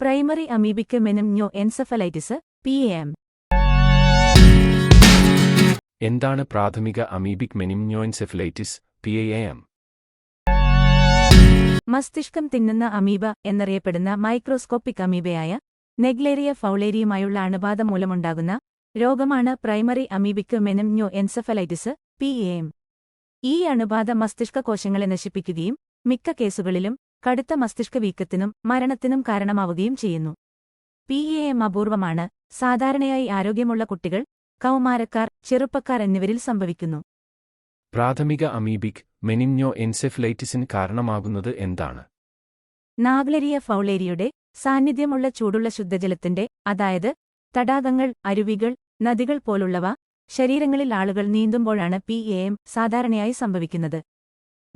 Primary amoebic meningoencephalitis P M എന്താണ് പ്രാഥമിക amoebic മെനിംനോഎൻസെഫലൈറ്റിസ് P A മസ്തിഷ്കം തിന്നുന്ന അമീബ എന്നറിയപ്പെടുന്ന മൈക്രോസ്കോപ്പിക് അമീബയായ നെഗ്ലേറിയ ഫൗളേരിയുമായുള്ള അണുബാധ മൂലമുണ്ടാകുന്ന രോഗമാണ് primary amoebic meningoencephalitis P M ഈ അണുബാധ മസ്തിഷ്ക കോശങ്ങളെ നശിപ്പിക്കുകയും മിക്ക കേസുകളിലും കടുത്ത മസ്തിഷ്ക വീക്കത്തിനും മരണത്തിനും കാരണമാവുകയും ചെയ്യുന്നു. പി എ എം അപൂർവമാണ്. സാധാരണയായി ആരോഗ്യമുള്ള കുട്ടികൾ കൗമാരക്കാർ ചെറുപ്പക്കാർ എന്നിവരിൽ സംഭവിക്കുന്നു. പ്രാഥമിക അമീബിക് മെനിഞ്ഞോ എൻസെഫ്ലൈറ്റിസിന് കാരണമാകുന്നത് എന്താണ്? നാഗ്ലരിയ ഫൗളേരിയുടെ സാന്നിധ്യമുള്ള ചൂടുള്ള ശുദ്ധജലത്തിന്റെ അതായത് തടാകങ്ങൾ അരുവികൾ നദികൾ പോലുള്ളവ ശരീരങ്ങളിൽ ആളുകൾ നീന്തുമ്പോഴാണ് പി എ എം സാധാരണയായി സംഭവിക്കുന്നത്.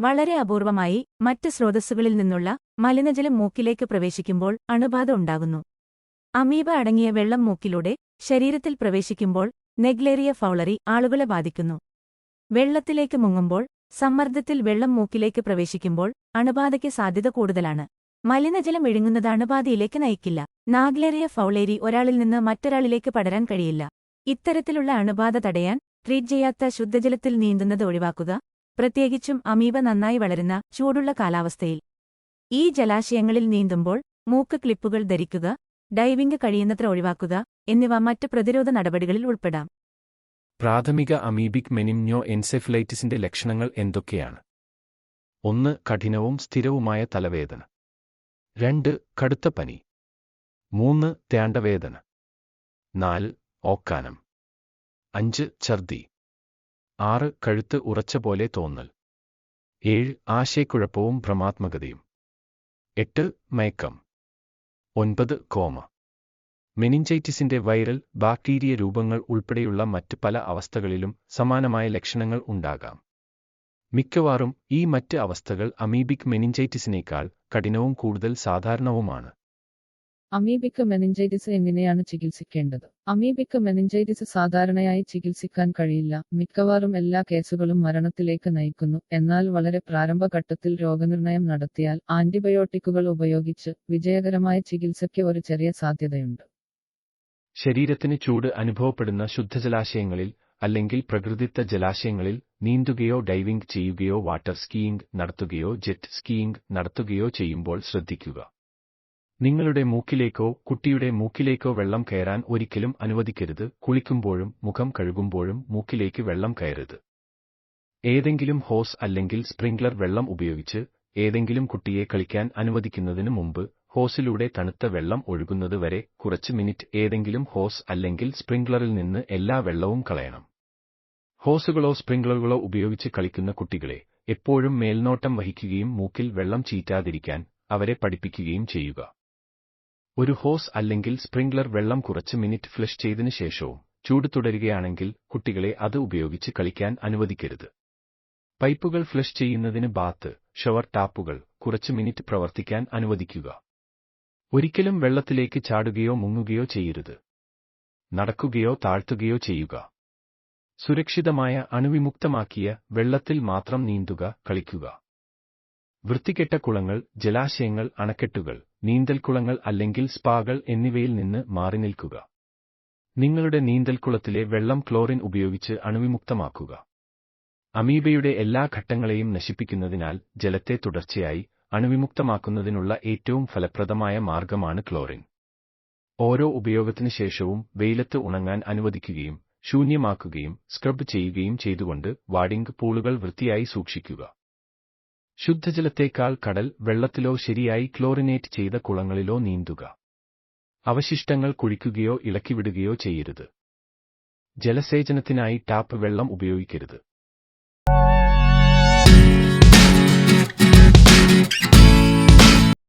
വളരെ അപൂർവമായി മറ്റ് സ്രോതസ്സുകളിൽ നിന്നുള്ള മലിനജലം മൂക്കിലേക്ക് പ്രവേശിക്കുമ്പോൾ അണുബാധ ഉണ്ടാകുന്നു. അമീബ അടങ്ങിയ വെള്ളം മൂക്കിലൂടെ ശരീരത്തിൽ പ്രവേശിക്കുമ്പോൾ നെഗ്ലേറിയ ഫൗളറി ആളുകളെ ബാധിക്കുന്നു. വെള്ളത്തിലേക്ക് മുങ്ങുമ്പോൾ സമ്മർദ്ദത്തിൽ വെള്ളം മൂക്കിലേക്ക് പ്രവേശിക്കുമ്പോൾ അണുബാധയ്ക്ക് സാധ്യത കൂടുതലാണ്. മലിനജലം ഇഴുങ്ങുന്നത് അണുബാധയിലേക്ക് നയിക്കില്ല. നാഗ്ലേറിയ ഫൗളേരി ഒരാളിൽ നിന്ന് മറ്റൊരാളിലേക്ക് പടരാൻ കഴിയില്ല. ഇത്തരത്തിലുള്ള അണുബാധ തടയാൻ ട്രീറ്റ് ചെയ്യാത്ത ശുദ്ധജലത്തിൽ നീന്തുന്നത് ഒഴിവാക്കുക പ്രത്യേകിച്ചും അമീബ നന്നായി വളരുന്ന ചൂടുള്ള കാലാവസ്ഥയിൽ. ഈ ജലാശയങ്ങളിൽ നീന്തുമ്പോൾ മൂക്ക് ക്ലിപ്പുകൾ ധരിക്കുക ഡൈവിംഗ് കഴിയുന്നത്ര ഒഴിവാക്കുക എന്നിവ മറ്റ് പ്രതിരോധ നടപടികളിൽ ഉൾപ്പെടാം. പ്രാഥമിക അമീബിക് മെനിംനോ എൻസെഫലൈറ്റിസിന്റെ ലക്ഷണങ്ങൾ എന്തൊക്കെയാണ്? ഒന്ന് കഠിനവും സ്ഥിരവുമായ തലവേദന. രണ്ട് കടുത്ത പനി. മൂന്ന് തേണ്ടവേദന നാല് ഓക്കാനം. അഞ്ച് ഛർദി. ആറ് കഴുത്ത് ഉറച്ച പോലെ തോന്നൽ. ഏഴ് ആശയക്കുഴപ്പവും ഭ്രമാത്മകതയും. എട്ട് മയക്കം. ഒൻപത് കോമ. മെനിഞ്ചൈറ്റിസിന്റെ വൈറൽ ബാക്ടീരിയ രൂപങ്ങൾ ഉൾപ്പെടെയുള്ള മറ്റ് പല അവസ്ഥകളിലും സമാനമായ ലക്ഷണങ്ങൾ ഉണ്ടാകാം. മിക്കവാറും ഈ മറ്റ് അവസ്ഥകൾ അമീബിക് മെനിഞ്ചൈറ്റിസിനേക്കാൾ കഠിനവും കൂടുതൽ സാധാരണവുമാണ്. അമീബിക് മെനിഞ്ചൈറ്റിസ് എങ്ങനെയാണ് ചികിത്സിക്കേണ്ടത്? അമീബിക് മെനിഞ്ചൈറ്റിസ് സാധാരണയായി ചികിത്സിക്കാൻ കഴിയില്ല. മിക്കവാറും എല്ലാ കേസുകളും മരണത്തിലേക്ക് നയിക്കുന്നു. എന്നാൽ വളരെ പ്രാരംഭഘട്ടത്തിൽ രോഗനിർണയം നടത്തിയാൽ ആന്റിബയോട്ടിക്കുകൾ ഉപയോഗിച്ച് വിജയകരമായ ചികിത്സയ്ക്ക് ഒരു ചെറിയ സാധ്യതയുണ്ട്. ശരീരത്തിന് ചൂട് അനുഭവപ്പെടുന്ന ശുദ്ധജലാശയങ്ങളിൽ അല്ലെങ്കിൽ പ്രകൃതിദത്ത ജലാശയങ്ങളിൽ നീന്തുകയോ ഡൈവിംഗ് ചെയ്യുകയോ വാട്ടർ സ്കീയിംഗ് നടത്തുകയോ ജെറ്റ് സ്കീയിംഗ് നടത്തുകയോ ചെയ്യുമ്പോൾ ശ്രദ്ധിക്കുക. നിങ്ങളുടെ മൂക്കിലേക്കോ കുട്ടിയുടെ മൂക്കിലേക്കോ വെള്ളം കയറാൻ ഒരിക്കലും അനുവദിക്കരുത്. കുളിക്കുമ്പോഴും മുഖം കഴുകുമ്പോഴും മൂക്കിലേക്ക് വെള്ളം കയറരുത്. ഏതെങ്കിലും ഹോസ് അല്ലെങ്കിൽ സ്പ്രിംഗ്ലർ വെള്ളം ഉപയോഗിച്ച് ഏതെങ്കിലും കുട്ടിയെ കളിക്കാൻ അനുവദിക്കുന്നതിന് മുമ്പ് ഹോസിലൂടെ തണുത്ത വെള്ളം ഒഴുകുന്നത് വരെ കുറച്ച് മിനിറ്റ് ഏതെങ്കിലും ഹോസ് അല്ലെങ്കിൽ സ്പ്രിംഗ്ലറിൽ നിന്ന് എല്ലാ വെള്ളവും കളയണം. ഹോസുകളോ സ്പ്രിംഗ്ലറുകളോ ഉപയോഗിച്ച് കളിക്കുന്ന കുട്ടികളെ എപ്പോഴും മേൽനോട്ടം വഹിക്കുകയും മൂക്കിൽ വെള്ളം ചീറ്റാതിരിക്കാൻ അവരെ പഠിപ്പിക്കുകയും ചെയ്യുക. ഒരു ഹോസ് അല്ലെങ്കിൽ സ്പ്രിംഗ്ലർ വെള്ളം കുറച്ച് മിനിറ്റ് ഫ്ലഷ് ചെയ്തതിനു ശേഷവും ചൂട് തുടരുകയാണെങ്കിൽ കുട്ടികളെ അത് ഉപയോഗിച്ച് കളിക്കാൻ അനുവദിക്കരുത്. പൈപ്പുകൾ ഫ്ലഷ് ചെയ്യുന്നതിന് ബാത്ത് ഷവർ ടാപ്പുകൾ കുറച്ച് മിനിറ്റ് പ്രവർത്തിക്കാൻ അനുവദിക്കുക. ഒരിക്കലും വെള്ളത്തിലേക്ക് ചാടുകയോ മുങ്ങുകയോ ചെയ്യരുത്. നടക്കുകയോ താഴ്ത്തുകയോ ചെയ്യുക. സുരക്ഷിതമായ അണുവിമുക്തമാക്കിയ വെള്ളത്തിൽ മാത്രം നീന്തുക കളിക്കുക. വൃത്തികെട്ട കുളങ്ങൾ ജലാശയങ്ങൾ അണക്കെട്ടുകൾ നീന്തൽക്കുളങ്ങൾ അല്ലെങ്കിൽ സ്പാകൾ എന്നിവയിൽ നിന്ന് മാറി നിൽക്കുക. നിങ്ങളുടെ നീന്തൽക്കുളത്തിലെ വെള്ളം ക്ലോറിൻ ഉപയോഗിച്ച് അണുവിമുക്തമാക്കുക. അമീബയുടെ എല്ലാ ഘട്ടങ്ങളെയും നശിപ്പിക്കുന്നതിനാൽ ജലത്തെ തുടർച്ചയായി അണുവിമുക്തമാക്കുന്നതിനുള്ള ഏറ്റവും ഫലപ്രദമായ മാർഗമാണ് ക്ലോറിൻ. ഓരോ ഉപയോഗത്തിനു ശേഷവും വെയിലത്ത് ഉണങ്ങാൻ അനുവദിക്കുകയും ശൂന്യമാക്കുകയും സ്ക്രബ് ചെയ്യുകയും ചെയ്തുകൊണ്ട് വാഡിംഗ് പൂളുകൾ വൃത്തിയായി സൂക്ഷിക്കുക. ശുദ്ധജലത്തേക്കാൾ കടൽ വെള്ളത്തിലോ ശരിയായി ക്ലോറിനേറ്റ് ചെയ്ത കുളങ്ങളിലോ നീന്തുക. അവശിഷ്ടങ്ങൾ കുഴിക്കുകയോ ഇളക്കിവിടുകയോ ചെയ്യരുത്. ജലസേചനത്തിനായി ടാപ്പ് വെള്ളം ഉപയോഗിക്കരുത്.